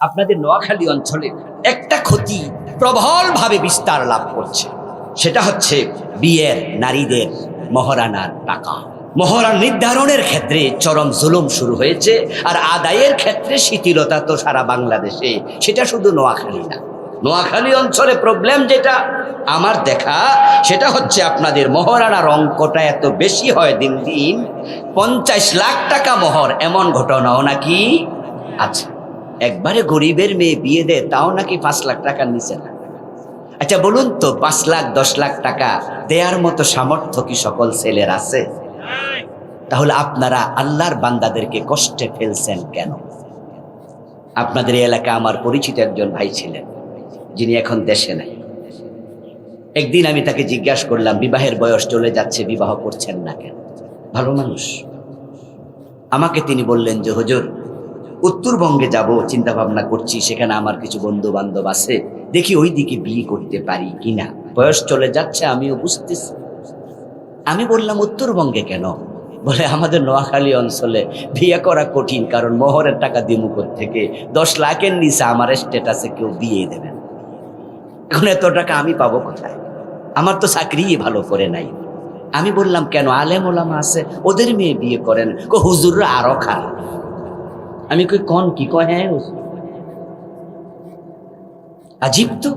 আপনাদের নোয়াখালী অঞ্চলে একটা ক্ষতি প্রবলভাবে বিস্তার লাভ করছে। সেটা হচ্ছে বিয়ের নারীদের মহারানার টাকা। মহরান নির্ধারণের ক্ষেত্রে চরম জুলুম শুরু হয়েছে আর আদায়ের ক্ষেত্রে শিথিলতা তো সারা বাংলাদেশে। সেটা শুধু নোয়াখালী না। নোয়াখালী অঞ্চলে প্রবলেম যেটা, আমার দেখা, সেটা হচ্ছে আপনাদের মহরানার অঙ্কটা এত বেশি হয় দিন দিন, পঞ্চাশ লাখ টাকা মোহর এমন ঘটনাও নাকি আছে। একবারে গরিবের মেয়ে বিয়ে দেয়, তাও নাকি পাঁচ লাখ টাকার নিচে না আচ্ছা বলুন তো, পাঁচ লাখ, দশ লাখ টাকা দেয়ার মতো সামর্থ্য কি সকল ছেলের আছে? তাহলে আপনারা আল্লাহর বান্দাদেরকে কষ্টে ফেলছেন কেন? আপনাদের এলাকা আমার পরিচিত একজন ভাই ছিলেন, যিনি এখন দেশে নাই। একদিন আমি তাকে জিজ্ঞাসা করলাম, বিবাহের বয়স চলে যাচ্ছে, বিবাহ করছেন না কেন? ভালো মানুষ। আমাকে তিনি বললেন যে, হুজুর উত্তরবঙ্গে যাব চিন্তা ভাবনা করছি, সেখানে আমার কিছু বন্ধু বান্ধব আছে, দেখি ওই দিকে বিয়ে করতে পারি কিনা। বয়স চলে যাচ্ছে, আমিও বুঝতেছি। আমি বললাম, উত্তরবঙ্গে কেন? বলে, আমাদের নোয়াখালী অঞ্চলে বিয়ে করা কঠিন, কারণ মোহরের টাকা দিমুকর থেকে দশ লাখের নিচে আমার স্টেটাসে কেউ বিয়ে দেবে না। এখন এত টাকা আমি পাবো কোথায়? আমার তো চাকরিই ভালো করে নাই। আমি বললাম, কেন? আলেম ওলামা আছে, ওদের মেয়ে বিয়ে করেন। কো, হুজুররা আরও খারাপ। আমি কই কন কি কয় হ্যাঁ হুজুর। আজীব তো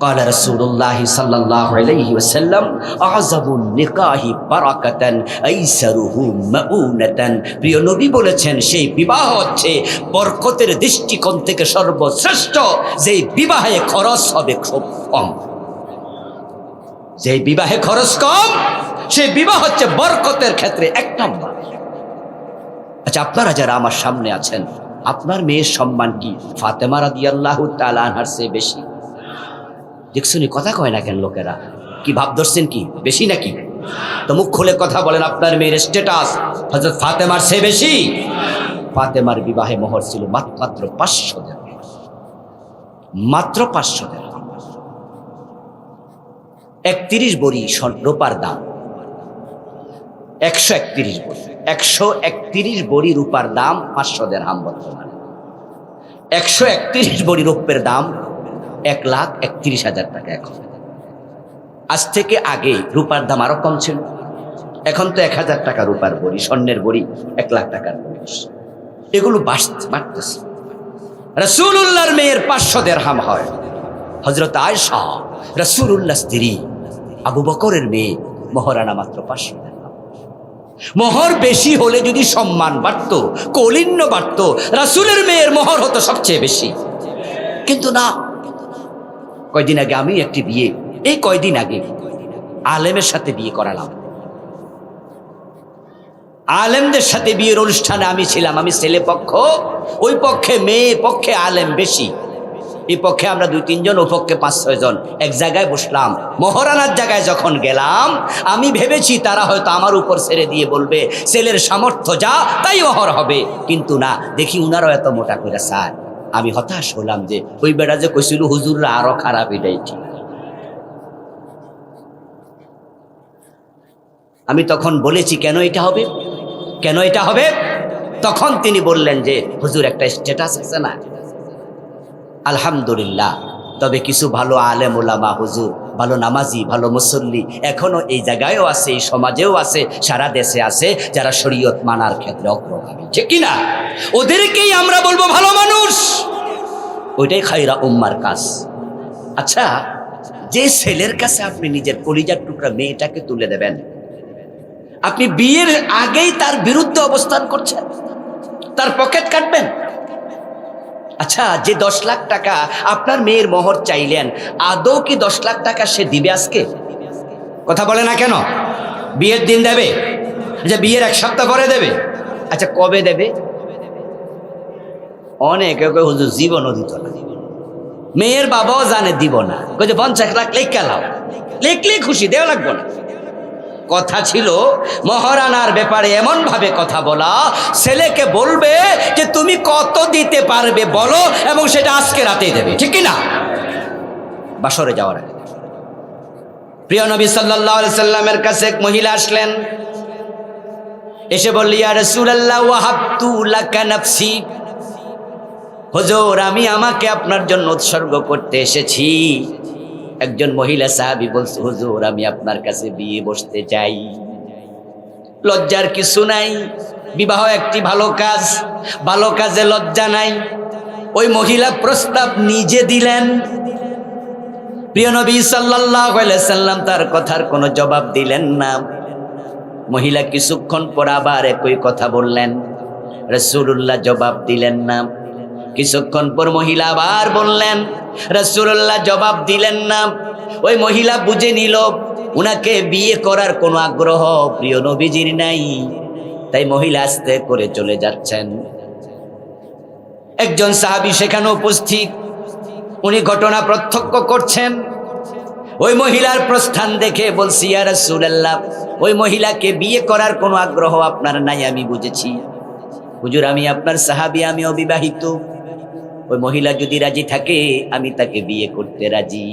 قال رسول الله صلى الله عليه وسلم أعظم النكاح بركة أيسره مؤونة প্রিয় নবী বলেছেন সেই বিবাহ হচ্ছে বরকতের দৃষ্টিকোণ থেকে সর্বশ্রেষ্ঠ যেই বিবাহে খরচ হবে খুব কম যেই বিবাহে খরচ কম সেই বিবাহ হচ্ছে বরকতের ক্ষেত্রে এক নম্বর আচ্ছা আপনারা যারা আমার সামনে আছেন, আপনার মেয়ের সম্মান কি? ফাতেমা রাদিয়াল্লাহু তাআলা আনহার চেয়ে বেশি? দেখছুনি কথা কয় না কেন লোকেরা? কি ভাব ধরছেন কি? বেশি নাকি? তো মুখ খুলে কথা বলেন, আপনার মেয়ের স্ট্যাটাস হযরত ফাতেমার চেয়ে বেশি? ফাতেমার বিবাহে মোহর ছিল মাত- মাত্র পাঁচশো দেড় মাত্র পাঁচশো দেড় একত্রিশ বড়ি রূপার দাম। একশো একত্রিশ বড়ি। একশো একত্রিশ বড়ি রূপার দাম পাঁচশো দেড় হাম বর্তমানে। একশো একত্রিশ বড়ি রৌপ্যের দাম এক লাখ একত্রিশ হাজার টাকা এখন। আজ থেকে আগে রূপার দাম আরও কম ছিল। এখন তো এক হাজার টাকা রূপার বড়ি, স্বর্ণের বড়ি এক লাখ টাকার বড়ি। এগুলো বাড়তেছে। রসুল্লাহর মেয়ের পাঁচশো দেড়হাম হয়। হজরত আয়সা রসুল্লাহ স্ত্রী আবু বকরের মেয়ে মহারানা মাত্র পাঁচশো। দেড়হাম মোহর বেশি হলে যদি সম্মান বাড়ত, কলিন্য বাড়ত, রাসুলের মেয়ের মোহর হতো সবচেয়ে বেশি। কিন্তু না, কয়দিন আগে আমি একটি বিয়ে, এই কয়দিন আগে আলেমের সাথে বিয়ে করালাম। আলেমদের সাথে বিয়ের অনুষ্ঠানে আমি ছিলাম, আমি ছেলে পক্ষ, ওই পক্ষে মেয়ে, পক্ষে আলেম বেশি। এই পক্ষে আমরা দুই তিনজন, ও পক্ষে পাঁচ ছয় জন এক জায়গায় বসলাম। মহারানার জায়গায় যখন গেলাম, আমি ভেবেছি তারা হয়তো আমার উপর ছেড়ে দিয়ে বলবে, ছেলের সামর্থ্য যা, তাই অহর হবে। কিন্তু না, দেখি উনারও এত মোটা করে স্যার আমি হতাশ হলাম যে, ওই বেড়া যে কইছিল, হুজুররা আরও খারাপ, এটাই ঠিক। আমি তখন বলেছি, কেন এটা হবে? কেন এটা হবে? তখন তিনি বললেন যে, হুজুর, একটা স্ট্যাটাস আছে না? আলহামদুলিল্লাহ। তবে কিছু ভালো আলেম ওলামা হুজুর, ভালো নামাজি, ভালো মুসল্লি এখনও এই জায়গায়ও আছে, এই সমাজেও আছে, সারা দেশে আছে, যারা শরীয়ত মানার ক্ষেত্রে অগ্রগামী। ঠিক কিনা? ওদেরকেই আমরা বলব ভালো মানুষ। ওইটাই খাইরা উম্মার কাজ। আচ্ছা যে ছেলের কাছে আপনি নিজের কলিজার টুকরা মেয়েটাকে তুলে দেবেন, আপনি বিয়ের আগেই তার বিরুদ্ধে অবস্থান করছেন, তার পকেট কাটবেন আচ্ছা যে দশ লাখ টাকা আপনার মেয়ের মোহর চাইলেন, আদৌ কি দশ লাখ টাকা সে দিবে আজকে? কথা বলে না কেন? বিয়ের দিন দেবে? আচ্ছা বিয়ের এক সপ্তাহ পরে দেবে? আচ্ছা কবে দেবে? অনেক হুজুর, জীবনও দিত না। মেয়ের বাবাও জানে দিব না। পঞ্চাশ লাখ লেখা লাও। লেখলে খুশি, দেওয়া লাগবো না। কথা ছিল, মহারানার ব্যাপারে এমন ভাবে কথা বলা, ছেলেকে বলবে যে তুমি কত দিতে পারবে বলো এবং সেটা আজকে রাতেই দেবে, ঠিক না? বাসরে যাওয়ার আগে। প্রিয় নবী আলাইহি সাল্লামের কাছে এক মহিলা আসলেন। এসে বললি, ইয়া রাসূলুল্লাহ, ওয়াহাবতু লাকা নাফসি? হুজুর, আমি আমাকে আপনার জন্য উৎসর্গ করতে এসেছি। একজন মহিলা সাহাবি বলছে, হুজুর, আমি আপনার কাছে বিয়ে বসতে চাই। লজ্জার কিছু নাই, বিবাহ একটি ভালো কাজ, ভালো কাজে লজ্জা নাই। ওই মহিলা প্রস্তাব নিজে দিলেন। প্রিয় নবী সাল্লাম তার কথার কোনো জবাব দিলেন না। মহিলা কিছুক্ষণ পর আবার একই কথা বললেন। রসুল্লাহ জবাব দিলেন না। কিছুক্ষণ পর মহিলা আবার বললেন রসুল্লাহ জবাব দিলেন না। ওই মহিলা বুঝে নিল, উনাকে বিয়ে করার কোনো আগ্রহ প্রিয় নবীজির নাই। তাই মহিলা আস্তে করে চলে যাচ্ছেন। একজন সাহাবি সেখানে উপস্থিত। উনি ঘটনা প্রত্যক্ষ করছেন। ওই মহিলার প্রস্থান দেখে বলছি আর সুরাল্লাহ ওই মহিলাকে বিয়ে করার কোনো আগ্রহ আপনার নাই, আমি বুঝেছি। হুজুর, আমি আপনার সাহাবি, আমি অবিবাহিত। ওই মহিলা যদি রাজি থাকে, আমি তাকে বিয়ে করতে রাজি।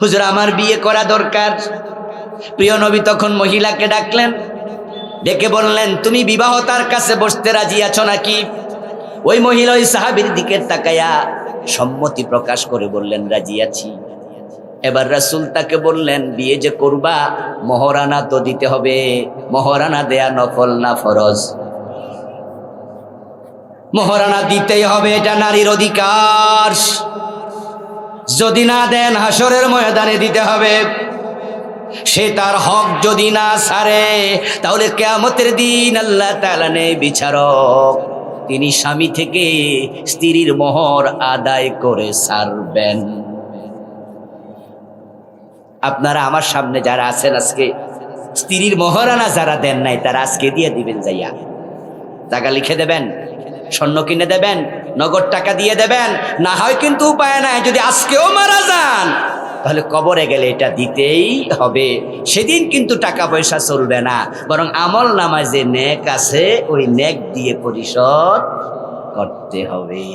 হুজুর, আমার বিয়ে করা দরকার। প্রিয় নবী তখন মহিলাকে ডাকলেন, ডেকে বললেন, তুমি বিবাহ তার কাছে বসতে রাজি আছো নাকি? ওই মহিলা ওই সাহাবির দিকে তাকায়া সম্মতি প্রকাশ করে বললেন, রাজি আছি। এবার রাসুল তাকে বললেন, বিয়ে যে করবা, মহারানা তো দিতে হবে। মহারানা দেয়া নকল না ফরজ। মহারানা দিতেই হবে এটা নারীর অধিকার। যদি না দেন হাসরের ময়দানে দিতে হবে। সে তার হক যদি না সারে, তাহলে কেয়ামতের দিন আল্লাহ তাআলা নেই বিচারক। তিনি স্বামী থেকে স্ত্রীর মোহর আদায় করে সারবেন। আপনারা আমার সামনে যারা আছেন আজকে, স্ত্রীর মহারানা যারা দেন নাই, তারা আজকে দিয়ে দিবেন যাইয়া। টাকা লিখে দেবেন? স্বর্ণ কিনে দেবেন, নগদ টাকা দিয়ে দেবেন, না হয় কিন্তু উপায় নাই, যদি আজকেও মারা যান, তাহলে কবরে গেলে এটা দিতেই হবে। সেদিন কিন্তু টাকা পয়সা চলবে না, বরং আমল নামায় যে নেক আছে, ওই নেক দিয়ে পরিশোধ করতে হবে।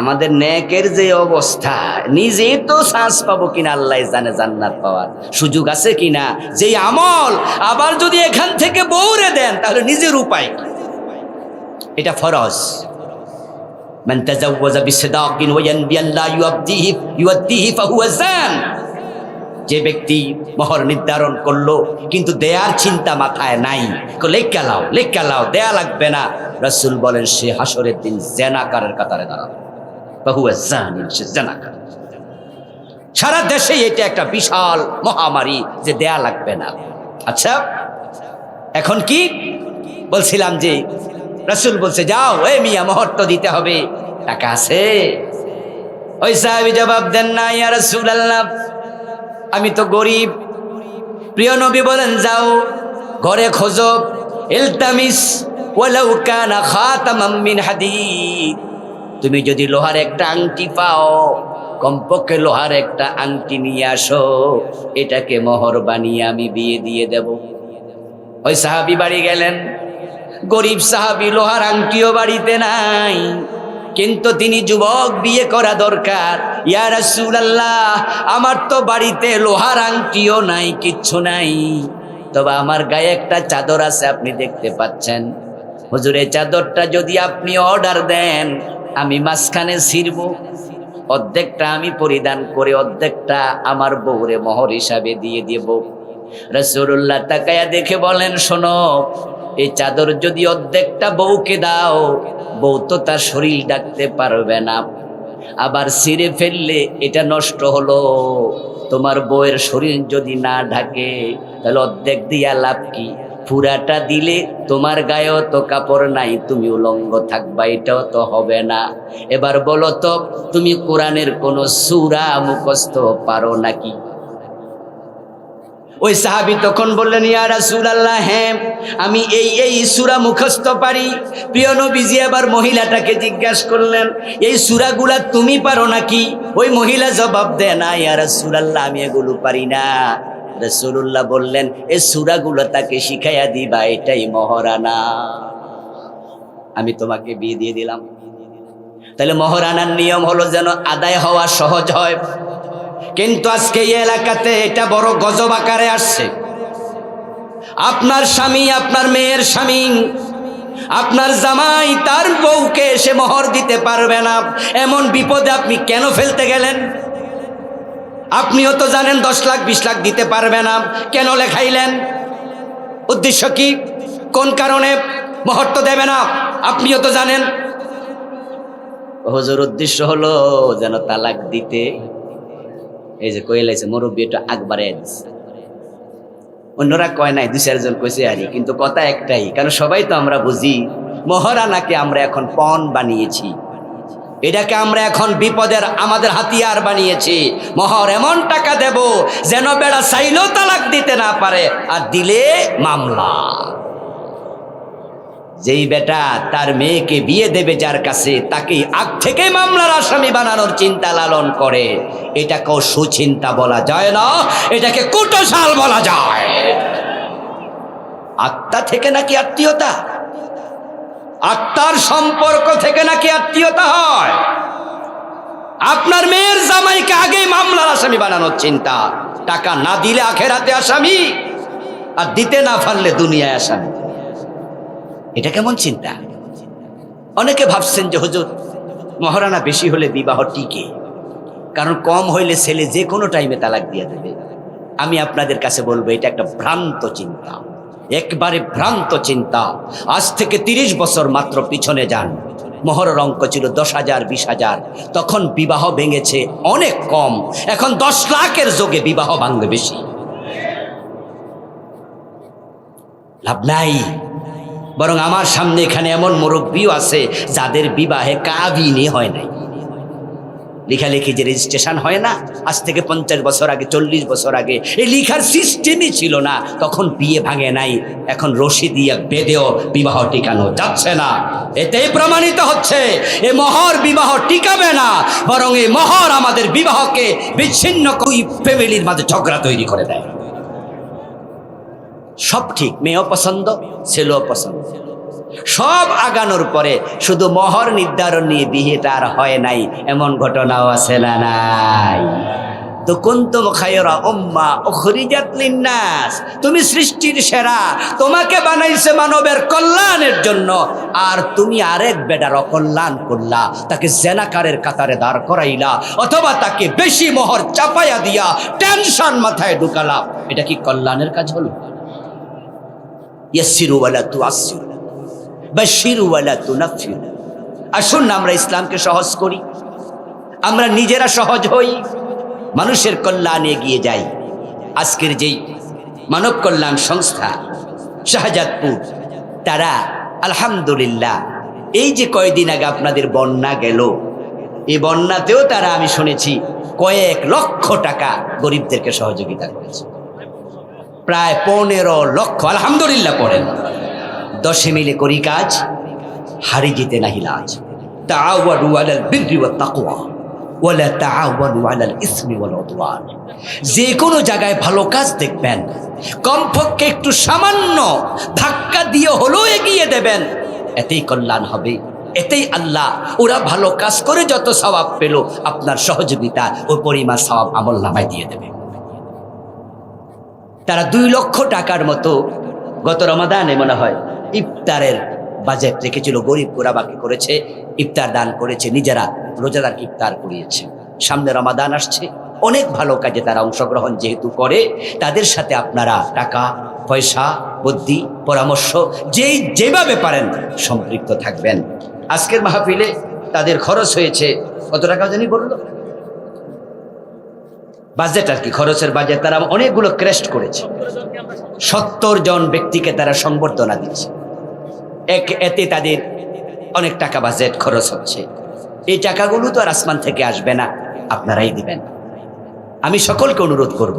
আমাদের নেকের যে অবস্থা, নিজে তো শ্বাস পাবো কিনা, আল্লাহ জানে জান্নাত পাওয়ার সুযোগ আছে কিনা। যে আমল আবার যদি এখান থেকে বৌরে দেন, তাহলে নিজের উপায় কি? এটা ফরজ من تزوج بصداق وينبي الله يؤديه يؤديه فهو زان যে ব্যক্তি মোহর নির্ধারণ করলো কিন্তু দেয়ার চিন্তা মাথায় নাই লেখা লাও লেখা লাও দেয়া লাগবে না রসুল বলেন সে হাসরের দিন জেনাকারের কাতারে দাঁড়াবে বহু জানি সে জেনাকার সারা দেশে এটা একটা বিশাল মহামারী যে দেয়া লাগবে না আচ্ছা এখন কি বলছিলাম যে রসুল বলছে, যাও, এ মিয়া মোহর তো দিতে হবে। টাকা আছে? ওই সাহাবি জবাব দেন না, ইয়া রসুল আল্লাহ আমি তো গরিব। প্রিয় নবী বলেন, যাও, ঘরে খোঁজো, ইলতামিস, ওয়ালাউ কানা খাতামাম মিন হাদিদ। তুমি যদি লোহার একটা আংটি পাও, কমপক্ষে লোহার একটা আংটি নিয়ে আসো, এটাকে মোহর বানিয়ে আমি বিয়ে দিয়ে দেব। ওই সাহাবি বাড়ি গেলেন। গরিব সাহাবি লোহার আংটিও বাড়িতে নাই। কিন্তু তিনি যুবক বিয়ে করা দরকার। ইয়া রাসূলুল্লাহ, আমার তো বাড়িতে লোহার আংটিও নাই, কিচ্ছু নাই। তবে আমার গায়ে একটা চাদর আছে, আপনি দেখতে পাচ্ছেন। হুজুর চাদরটা যদি আপনি অর্ডার দেন, আমি মাঝখানে ছিড়ব। অর্ধেকটা আমি পরিধান করে অর্ধেকটা আমার বউরে মোহর হিসাবে দিয়ে দেব। রসুল্লাহ তাকায়া দেখে বলেন, শোনো এই চাদর যদি অর্ধেকটা বউকে দাও, বউ তো তার শরীর ডাকতে পারবে না। আবার ছিঁড়ে ফেললে এটা নষ্ট হলো। তোমার বউয়ের শরীর যদি না ঢাকে, তাহলে অর্ধেক দিয়া লাভ কি? পুরাটা দিলে তোমার গায়েও তো কাপড় নাই, তুমি উলঙ্গ থাকবা, এটাও তো হবে না। এবার বলো তো, তুমি কোরআনের কোনো সুরা মুখস্থ পারো নাকি? ওই সাহাবি তখন বললেন, ইয়া রাসূলুল্লাহ হ্যাঁ আমি এই এই সুরা মুখস্থ পারি। প্রিয় নবীজি আবার মহিলাটাকে জিজ্ঞাসা করলেন, এই সুরাগুলা তুমি পারো নাকি? ওই মহিলা জবাব দেয়, না, ইয়া রাসূলুল্লাহ, আমি এগুলো পারি না। রাসূলুল্লাহ বললেন এই সূরাগুলো তাকে শিখাইয়া দিবা, এটাই মহারানা। আমি তোমাকে বিয়ে দিয়ে দিলাম। তাহলে মহারানার নিয়ম হলো যেন আদায় হওয়া সহজ হয়। কিন্তু আজকে এই এলাকাতে এটা বড় গজব আকারে আসছে। আপনার স্বামী, আপনার মেয়ের স্বামী, আপনার জামাই, তার বউকে এসে মোহর দিতে পারবে না। এমন বিপদে আপনি কেন ফেলতে গেলেন? আপনিও তো জানেন দশ লাখ, বিশ লাখ দিতে পারবে না। কেন লেখাইলেন? উদ্দেশ্য কি? কোন কারণে মোহর তো দেবে না? আপনিও তো জানেন। হজুর, উদ্দেশ্য হলো যেন তালাক দিতে। এই যে কইলাইছে মুরব্বী একটু আকবারে অন্যরা কয় নাই দু চারজন কইছে আরি কিন্তু কথা একটাই, কারণ সবাই তো আমরা বুঝি, মহারানাকে আমরা এখন পণ বানিয়েছি। এটাকে আমরা এখন বিপদের আমাদের হাতিয়ার বানিয়েছি। মহর এমন টাকা দেব যেন বেড়া চাইলেও তালাক দিতে না পারে, আর দিলে মামলা। যেই বেটা তার মেয়েকে বিয়ে দেবে যার কাছে তাকে আগ থেকে মামলার আসামি বানানোর চিন্তা লালন করে। এটাকেও সুচিন্তা বলা যায় না, এটাকে কুটসাল বলা যায়। আত্মা থেকে নাকি আত্মীয়তা? আত্মার সম্পর্ক থেকে নাকি আত্মীয়তা হয়? আপনার মেয়ের জামাইকে আগে মামলার আসামি বানানোর চিন্তা। টাকা না দিলে আখেরাতে আসামি, আর দিতে না পারলে দুনিয়ায় আসামি। এটা কেমন চিন্তা? অনেকে ভাবছেন যে হুজুর, মহারানা বেশি হলে বিবাহ টিকে। কারণ কম হইলে ছেলে যে কোনো টাইমে তালাক দিয়ে দেবে। আমি আপনাদের কাছে বলব, এটা একটা ভ্রান্ত চিন্তা। একবারে ভ্রান্ত চিন্তা। আজ থেকে তিরিশ বছর মাত্র পিছনে যান। মহরের অঙ্ক ছিল দশ হাজার, বিশ হাজার। তখন বিবাহ ভেঙেছে অনেক কম। এখন দশ লাখের যোগে বিবাহ ভাঙবে বেশি। লাভ নাই। বরং আমার সামনে এখানে এমন মুরব্বীও আছে যাদের বিবাহে কাবিনে হয় নাই। লেখালেখি যে রেজিস্ট্রেশন হয় না, আজ থেকে পঞ্চাশ বছর আগে, চল্লিশ বছর আগে, এই লিখার সিস্টেমই ছিল না। তখন বিয়ে ভাঙে নাই, এখন রশি দিয়ে বেঁধেও বিবাহ টিকানো যাচ্ছে না। এতেই প্রমাণিত হচ্ছে, এ মহর বিবাহ টিকাবে না, বরং এই মহর আমাদের বিবাহকে বিচ্ছিন্ন কই ফ্যামিলির মাঝে ঝগড়া তৈরি করে দেয়। সব ঠিক, মেয়েও পছন্দ, ছেলেও পছন্দ। সব আগানোর পরে শুধু মহর নির্ধারণ নিয়ে বিয়েটা আর হয় নাই, এমন ঘটনাও আছে না নাই। তো কুন্তম খায়রা উম্মা উখরিজাত লিন্নাস, তুমি সৃষ্টির সেরা, তোমাকে বানাইছে মানবের কল্যাণের জন্য, আর তুমি আরেক বেডার অকল্যাণ করলা, তাকে জেনাকারের কাতারে দাঁড় করাইলা, অথবা তাকে বেশি মোহর চাপাইয়া দিয়া টেনশন মাথায় ঢুকালা। এটা কি কল্যাণের কাজ হলো? ইয়াসিরু ওয়ালা তুআসিরু বাশিরু ওয়ালা তুনাফিরু আসুন না আমরা ইসলামকে সহজ করি। আমরা নিজেরা সহজ হই। মানুষের কল্যাণে এগিয়ে যাই। আজকের যেই মানব কল্যাণ সংস্থা, শাহজাদপুর, তারা আলহামদুলিল্লাহ, এই যে কয়দিন আগে আপনাদের বন্যা গেল এই বন্যাতেও তারা আমি শুনেছি কয়েক লক্ষ টাকা গরিবদেরকে সহযোগিতা করেছে। প্রায় পনেরো লক্ষ, আলহামদুলিল্লাহ পড়েন। দশে মিলে করি কাজ, হারি জিতে নাহি লাজ। যে কোনো জায়গায় ভালো কাজ দেখবেন, কমপক্ষে একটু সামান্য ধাক্কা দিয়ে হলেও এগিয়ে দেবেন। এতেই কল্যাণ হবে, এতেই আল্লাহ, ওরা ভালো কাজ করে যত সওয়াব পেল, আপনার সহযোগিতা ও পরিমাণ সওয়াব আমল নামায় দিয়ে দেবে। তারা দুই লক্ষ টাকার মতো গত রমাদানে মনে হয় ইফতারের বাজেট রেখেছিল, গরিব গোরাবাকে করেছে, ইফতার দান করেছে, নিজেরা রোজাদার ইফতার করিয়েছে। সামনে রমাদান আসছে, অনেক ভালো কাজে তারা অংশগ্রহণ যেহেতু করে, তাদের সাথে আপনারা টাকা, পয়সা, বুদ্ধি, পরামর্শ, যেই যেভাবে পারেন সম্পৃক্ত থাকবেন। আজকের মাহফিলে তাদের খরচ হয়েছে, কত টাকা জানি বলল? বাজেট আর কি, খরচের বাজেট, তারা অনেকগুলো ক্রেস্ট করেছে। সত্তর জন ব্যক্তিকে তারা সংবর্ধনা দিচ্ছে এক এতে তাদের অনেক টাকা বাজেট খরচ হচ্ছে। এই টাকাগুলো তো আর আসমান থেকে আসবে না। আপনারাই দিবেন। আমি সকলকে অনুরোধ করব।